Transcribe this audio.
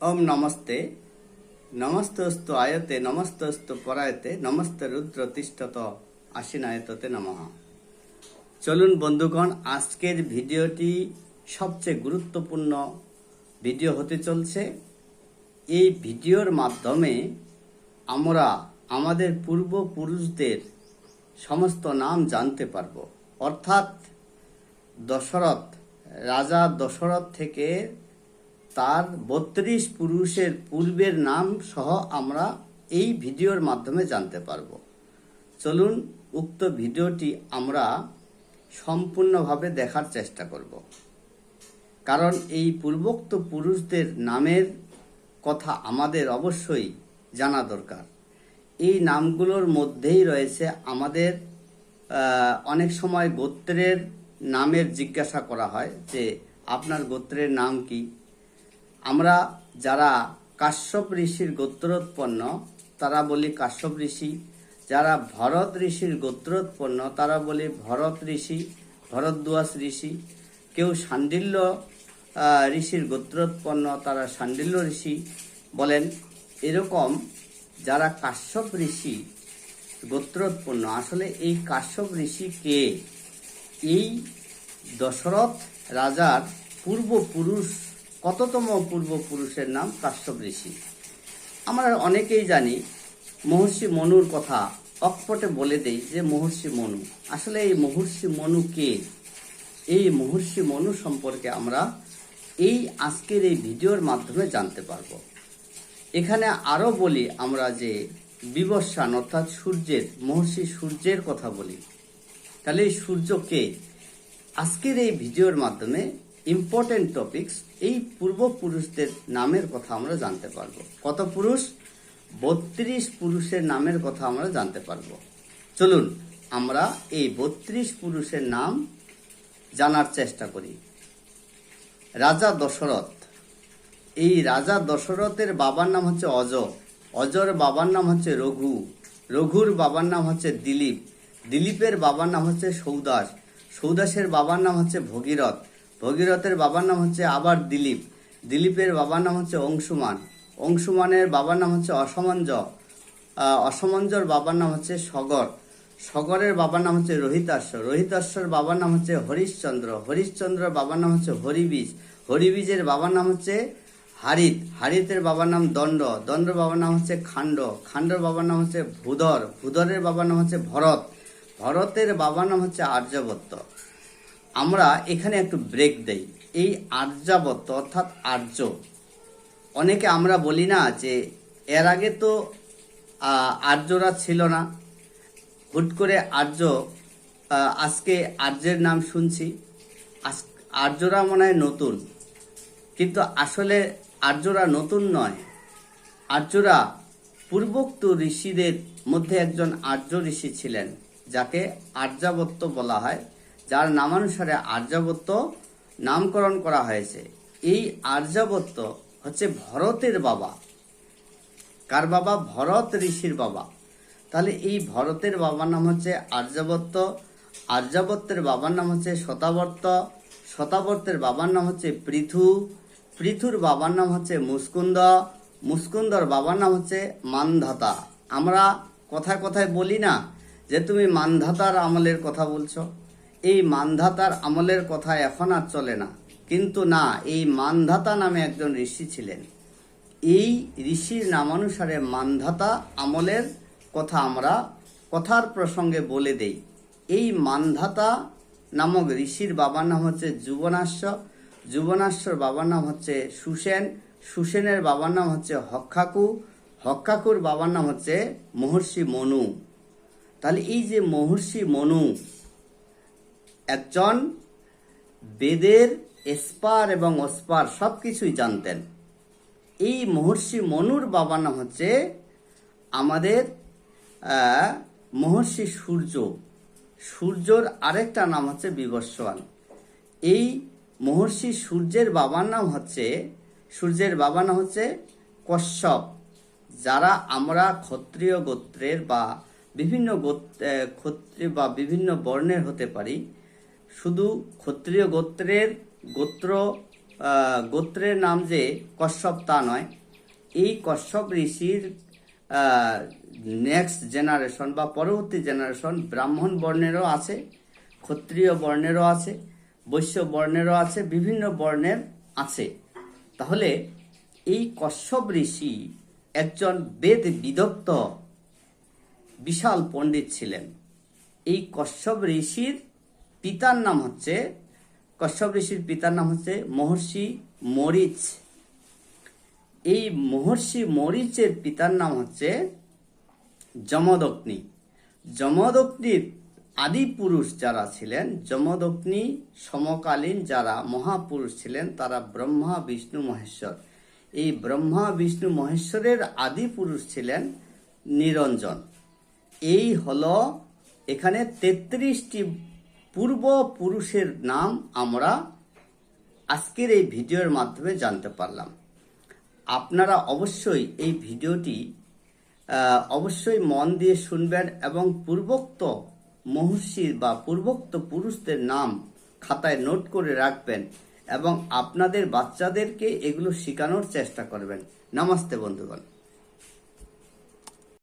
ওম নমস্তে নমস্তস্তু আয়তে নমস্তস্তু পরায়তে নমস্তে রুদ্র তিষ্ঠত আশিনায়ততে নমঃ চলুন বন্ধুগণ আজকের ভিডিওটি সবচেয়ে গুরুত্বপূর্ণ ভিডিও হতে চলছে এই ভিডিওর মাধ্যমে আমরা আমাদের পূর্বপুরুষদের সমস্ত নাম জানতে পারব। অর্থাৎ দশরথ, রাজা দশরথ থেকে তার বত্রিশ পুরুষের পূর্বের নাম সহ আমরা এই ভিডিওর মাধ্যমে জানতে পারব। চলুন উক্ত ভিডিওটি আমরা সম্পূর্ণভাবে দেখার চেষ্টা করব। কারণ এই পূর্বোক্ত পুরুষদের নামের কথা আমাদের অবশ্যই জানা দরকার। এই নামগুলোর মধ্যেই রয়েছে আমাদের অনেক সময় গোত্রের নামের জিজ্ঞাসা করা হয় যে আপনার গোত্রের নাম কি? আমরা যারা কাশ্যপ ঋষির গোত্রোৎপন্ন, তারা বলি কাশ্যপ ঋষি। যারা ভরত ঋষির গোত্রোৎপন্ন, তারা বলি ভরত ঋষি ভরদ্বাস ঋষি। কেউ সান্ডিল্য ঋষির গোত্রোৎপন্ন, তারা সান্ডিল্য ঋষি বলেন। এরকম যারা কাশ্যপ ঋষি গোত্রোৎপন্ন, আসলে এই কাশ্যপ ঋষি কে? এই দশরথ রাজার পূর্বপুরুষ কততম পূর্বপুরুষের নাম কাশ্যপ ঋষি? আমরা অনেকেই জানি, মহর্ষি মনুর কথা অকপটে বলে দেই যে মহর্ষি মনু। আসলে এই মহর্ষি মনু কে? এই মহর্ষি মনু সম্পর্কে আমরা এই আজকের এই ভিডিওর মাধ্যমে জানতে পারব। এখানে আরও বলি আমরা যে বিবস্বান অর্থাৎ সূর্যের, মহর্ষি সূর্যের কথা বলি। তাহলে এই সূর্য কে? আজকের এই ভিডিওর মাধ্যমে ইম্পর্টেন্ট টপিকস এই পূর্বপুরুষদের নামের কথা আমরা জানতে পারব। কত পুরুষ? বত্রিশ পুরুষের নামের কথা আমরা জানতে পারব। চলুন, আমরা এই বত্রিশ পুরুষের নাম জানার চেষ্টা করি। রাজা দশরথ। এই রাজা দশরথের বাবার নাম হচ্ছে অজ অজর বাবার নাম হচ্ছে রঘু। রঘুর বাবার নাম হচ্ছে দিলীপ। দিলীপের বাবার নাম হচ্ছে সৌদাস। সৌদাসের বাবার নাম হচ্ছে ভগীরথ। ভগীরথের বাবার নাম হচ্ছে আবার দিলীপ দিলীপের বাবার নাম হচ্ছে অংশুমান অংশুমানের বাবার নাম হচ্ছে অসমঞ্জ অসমঞ্জর বাবার নাম হচ্ছে সগর সগরের বাবার নাম হচ্ছে রোহিতাশ্ব রোহিতাশ্বর বাবার নাম হচ্ছে হরিশ্চন্দ্র হরিশ্চন্দ্রের বাবার নাম হচ্ছে হরিবীজ হরিবীজের বাবার নাম হচ্ছে হারিত হারিতের বাবার নাম দণ্ড দণ্ডের বাবার নাম হচ্ছে খাণ্ড খাণ্ডর বাবার নাম হচ্ছে ভূধর ভূধরের বাবার নাম হচ্ছে ভরত ভরতের বাবার নাম হচ্ছে আর্যবত্ত আমরা এখানে একটু ব্রেক দেই। এই আর্যাবত্ত অর্থাৎ আর্য। অনেকে আমরা বলি না যে এর আগে তো আর্যরা ছিল না। হুট করে আর্য আজকে আর্যের নাম শুনছি। আর্যরা মনে হয় নতুন। কিন্তু আসলে আর্যরা নতুন নয়। আর্যরা পূর্বোক্ত ঋষিদের মধ্যে একজন আর্য ঋষি ছিলেন, যাকে আর্যাবত্য বলা হয়। যার নামানুসারে আর্যাবত্য নামকরণ করা হয়েছে। এই আর্যাবত্য হচ্ছে ভরতের বাবা। কার বাবা? ভরত ঋষির বাবা। তাহলে এই ভরতের বাবার নাম হচ্ছে আর্যাবত্ত। আর্যাবত্যের বাবার নাম হচ্ছে শতাবর্ত। শতাবর্তের বাবার নাম হচ্ছে পৃথু। পৃথুর বাবার নাম হচ্ছে মুস্কুন্দ। মুস্কুন্দর বাবার নাম হচ্ছে মানধাতা। আমরা কথায় কথায় বলি না যে তুমি মানধাতার আমলের কথা বলছো। এই মানধাতার আমলের কথা এখন আর চলে না। কিন্তু না, এই মানধাতা নামে একজন ঋষি ছিলেন। এই ঋষির নামানুসারে মানধাতা আমলের কথা আমরা কথার প্রসঙ্গে বলে দেই। এই মানধাতা নামক ঋষির বাবার নাম হচ্ছে যুবনাশ্য। যুবনাশ্বর বাবার নাম হচ্ছে সুসেন। সুসেনের বাবার নাম হচ্ছে হক্ষাকু হক্ষাকুর বাবার নাম হচ্ছে মহর্ষি মনু। তাহলে এই যে মহর্ষি মনু একজন বেদের এসপার এবং অস্পার সব কিছুই জানতেন। এই মহর্ষি মনুর বাবা নাম হচ্ছে আমাদের মহর্ষি সূর্য। সূর্যর আরেকটা নাম হচ্ছে বিবস্বান এই মহর্ষি সূর্যের বাবার নাম হচ্ছে, সূর্যের বাবা নাম হচ্ছে কশ্যপ, যারা আমরা ক্ষত্রিয় গোত্রের বা বিভিন্ন গোত্র ক্ষত্রিয় বা বিভিন্ন বর্ণের হতে পারি। শুধু ক্ষত্রিয় গোত্রের গোত্র গোত্রের নাম যে কশ্যপ তা নয়, এই কশ্যপ ঋষির নেক্সট জেনারেশন বা পরবর্তী জেনারেশন ব্রাহ্মণ বর্ণেরও আছে, ক্ষত্রিয় বর্ণেরও আছে, বৈশ্য বর্ণেরও আছে, বিভিন্ন বর্ণের আছে। তাহলে এই কশ্যপ ঋষি একজন বেদ বিদগ্ধ বিশাল পণ্ডিত ছিলেন। এই কশ্যপ ঋষির পিতার নাম হচ্ছে কশ্যপ ঋষির পিতার নাম হচ্ছে মহর্ষি মরিচ। এই মহর্ষি মরিচের পিতার নাম হচ্ছে যমদগ্নি। যমদগ্নির আদি পুরুষ যারা ছিলেন, যমদগ্নি সমকালীন যারা মহাপুরুষ ছিলেন, তারা ব্রহ্মা, বিষ্ণু, মহেশ্বর। এই ব্রহ্মা, বিষ্ণু, মহেশ্বরের আদি পুরুষ ছিলেন নিরঞ্জন। এই হল এখানে তেত্রিশটি পূর্ব পুরুষের নাম আমরা আজকের এই ভিডিওর মাধ্যমে জানতে পারলাম। আপনারা অবশ্যই এই ভিডিওটি অবশ্যই মন দিয়ে শুনবেন এবং পূর্বোক্ত মহর্ষির বা পূর্বোক্ত পুরুষদের নাম খাতায় নোট করে রাখবেন এবং আপনাদের বাচ্চাদেরকে এগুলো শেখানোর চেষ্টা করবেন। নমস্তে বন্ধুগণ।